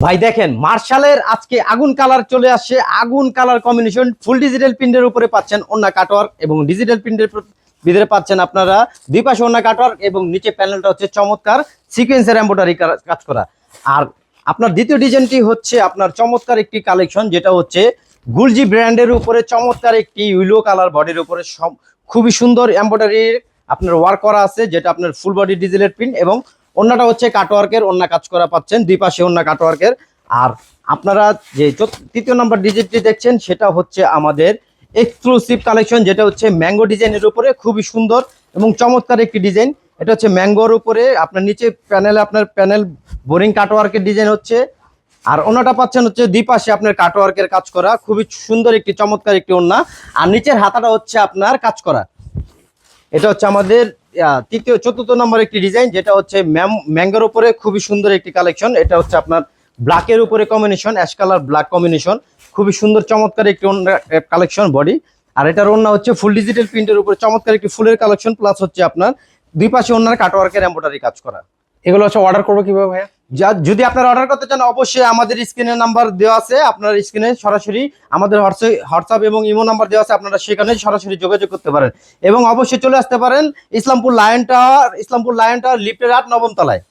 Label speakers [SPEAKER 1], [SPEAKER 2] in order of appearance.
[SPEAKER 1] ভাই দেখেন, মার্শালের আজকে আগুন কালার চলে আসছে। আগুন কালার কম্বিনেশন ফুল ডিজিটাল প্রিন্টের উপরে পাচ্ছেন অন্য কাটওয়ার্ক এবং ডিজিটাল প্রিন্টের ভিতরে পাচ্ছেন আপনারা দুই পাশে অন্য কাটওয়ার্ক এবং নিচে প্যানেলটা হচ্ছে চমৎকার সিকোয়েন্সের এম্বোটারি কাজ করা। আর আপনার দ্বিতীয় ডিজাইনটি হচ্ছে আপনার চমৎকার একটি কালেকশন যেটা হচ্ছে গুলজি ব্র্যান্ডের উপরে চমৎকার একটি ইউলো কালার বডির উপরে খুবই সুন্দর এম্বোটারি আপনার ওয়ার্ক করা আছে, যেটা আপনার ফুল বডি ডিজিটাল প্রিন্ট এবং অন্যটা হচ্ছে কাটওয়ার্কের অন্য কাজ করা পাচ্ছেন, দুই পাশে অন্য কাটওয়ার্কের আর আপনারা যে তৃতীয় নম্বর ডিজিটটি দেখছেন, সেটা হচ্ছে আমাদের এক্সক্লুসিভ কালেকশন যেটা হচ্ছে ম্যাঙ্গো ডিজাইনের উপরে, খুবই সুন্দর এবং চমৎকার একটি ডিজাইন এটা হচ্ছে ম্যাঙ্গোর উপরে, আপনার নিচে প্যানেলে আপনার প্যানেল বোরিং কাটওয়ার্কের ডিজাইন হচ্ছে। আর ওনাটা পাচ্ছেন হচ্ছে দুই পাশে আপনার কাটওয়ার্কের কাজ করা, খুবই সুন্দর একটি চমৎকার একটি ওন্না আর নিচের হাতাটা হচ্ছে আপনার কাজ করা। এটা হচ্ছে আমাদের তৃতীয়, চতুর্থ নম্বর একটি ডিজাইন যেটা হচ্ছে ম্যাঙ্গোর উপরে খুবই সুন্দর একটি কালেকশন এটা হচ্ছে আপনার ব্ল্যাকের উপরে combination ash colour black combination খুবই সুন্দর, চমৎকার একটি কালেকশন বডি আর এটার অন্য হচ্ছে ফুল ডিজিটাল প্রিন্টের উপরে, চমৎকার একটি ফুলের কালেকশন প্লাস হচ্ছে আপনার দুই পাশে অন্যার কাটওয়ার্কের এম্বোটারি কাজ করা।
[SPEAKER 2] এগুলো হচ্ছে অর্ডার করব কীভাবে ভাইয়া?
[SPEAKER 1] যা যদি আপনারা অর্ডার করতে চান, অবশ্যই আমাদের স্ক্রিনের নাম্বার দেওয়া আছে। আপনার স্ক্রিনে সরাসরি আমাদের হোয়াটসঅ্যাপ এবং ইমো নাম্বার দেওয়া আছে, আপনারা সেখানে সরাসরি যোগাযোগ করতে পারেন। এবং অবশ্যই চলে আসতে পারেন Islampur Lion Tower Islampur Lion Tower লিফটের আট নবম তলায়।